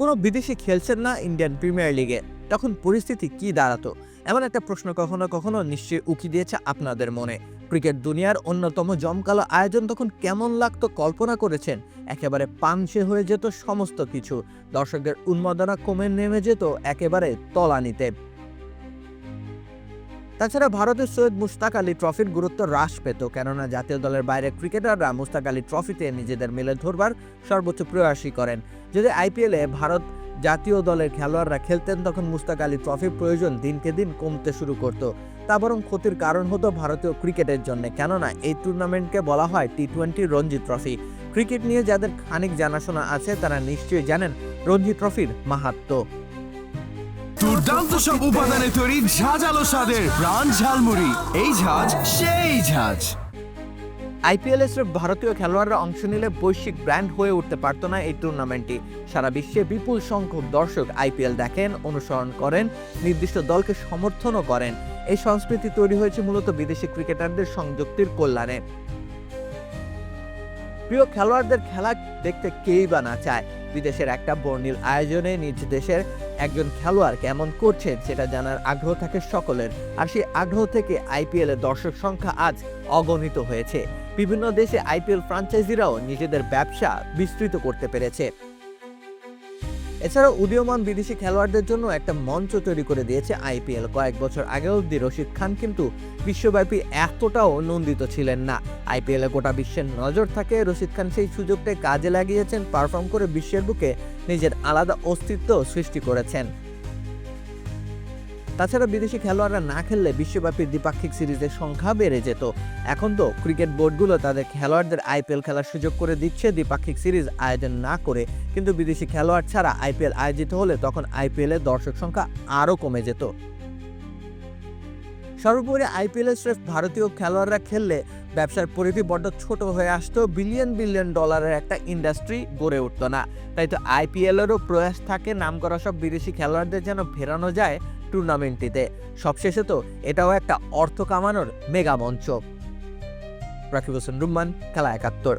কোনো বিদেশি খেলছেন না ইন্ডিয়ান প্রিমিয়ার লিগে। তখন পরিস্থিতি কি দাঁড়াতো? এমন একটা প্রশ্ন কখনো কখনো নিশ্চয়ই উকি দিয়েছে আপনাদের মনে। ক্রিকেট দুনিয়ার অন্যতম জমকালো আয়োজন তখন কেমন লাগতো কল্পনা করেছেন? একেবারে পাংশে হয়ে যেত সমস্ত কিছু। দর্শকদের উন্মাদনা কমে নেমে যেত একেবারে তলানিতে। তাছাড়া ভারতের সৈয়দ মুস্তাক আলী ট্রফির গুরুত্ব হ্রাস পেত, কেননা জাতীয় দলের বাইরে ক্রিকেটাররা মুস্তাক আলী ট্রফিতে নিজেদের মেলে ধরবার সর্বোচ্চ প্রয়াসই করেন। যদি আইপিএলে ভারত জাতীয় দলের খেলোয়াড়রা খেলতেন, তখন মুস্তাক আলী ট্রফির প্রয়োজন দিনকে দিন কমতে শুরু করত। তা বরং ক্ষতির কারণ হতো ভারতীয় ক্রিকেটের জন্য, কেননা এই টুর্নামেন্টকে বলা হয় T twenty Ranji trophy. Cricket নিয়ে যাদের খানিক জানাশোনা আছে, তারা নিশ্চয়ই জানেন রঞ্জি ট্রফির মাহাত্ম্য। দুর্দান্ত সব উপাদানে তৈরি ঝাঁঝালো স্বাদের প্রাণ ঝালমুড়ি। এই ঝাঁজ, সেই ঝাঁজ। আইপিএল এর ভারতীয় খেলোয়াড়রা অংশ নিলে বৈশ্বিক ব্র্যান্ড হয়ে উঠতে পারত না এই টুর্নামেন্টটি। সারা বিশ্বে বিপুল সংখ্যক দর্শক আইপিএল দেখেন, অনুসরণ করেন, নির্দিষ্ট দলকে সমর্থনও করেন। এই সংস্কৃতি তৈরি হয়েছে মূলত বিদেশি ক্রিকেটারদের সংযুক্তির কল্যাণে। প্রিয় খেলোয়াড়দের খেলা দেখতে কেই বা না চায়? বিদেশের একটা বর্ণিল আয়োজনে নিজ দেশের একজন খেলোয়াড় কেমন করছে সেটা জানার আগ্রহ থাকে সকলের। আর সেই আগ্রহ থেকে আইপিএল এর দর্শক সংখ্যা আজ অগণিত হয়েছে। বিভিন্ন দেশে আইপিএল ফ্রাঞ্চাইজিরাও নিজেদের ব্যবসা বিস্তৃত করতে পেরেছে। এছাড়াও উদীয়মান বিদেশি খেলোয়াড়দের জন্য একটা মঞ্চ তৈরি করে দিয়েছে আইপিএল। কয়েক বছর আগে অব্দি রশিদ খান কিন্তু বিশ্বব্যাপী এতটাও নন্দিত ছিলেন না। আইপিএলে গোটা বিশ্বের নজর থাকে রশিদ খান সেই সুযোগটাই কাজে লাগিয়েছেন, পারফর্ম করে বিশ্বের বুকে নিজের আলাদা অস্তিত্ব সৃষ্টি করেছেন। তাছাড়া বিদেশি খেলোয়াড়রা না খেললে বিশ্বব্যাপী দ্বিপাক্ষিক সিরিজের সংখ্যা বেড়ে যেত। এখন তো ক্রিকেট বোর্ডগুলো তাদের খেলোয়াড়দের আইপিএল খেলার সুযোগ করে দিচ্ছে, দ্বিপাক্ষিক সিরিজ আয়োজন না করে। কিন্তু বিদেশি খেলোয়াড় ছাড়া আইপিএল আয়োজিত হলে তখন আইপিএল এর দর্শক সংখ্যা আরও কমে যেত। সর্বোপরি আইপিএল স্রেফ ভারতীয় খেলোয়াড়রা খেললে ব্যবসার পরিধি বড্ড ছোট হয়ে আসতো বিলিয়ন বিলিয়ন ডলারের একটা ইন্ডাস্ট্রি গড়ে উঠতো না। তাই তো আইপিএল এরও প্রয়াস থাকে, নাম করা সব বিদেশি খেলোয়াড়দের যেন ফেরানো যায় টুর্নামেন্টটিতে। সবশেষে তো এটাও একটা অর্থ কামানোর মেগা মঞ্চ। রাকিব হোসেন রুম্মান খেলা একাত্তর।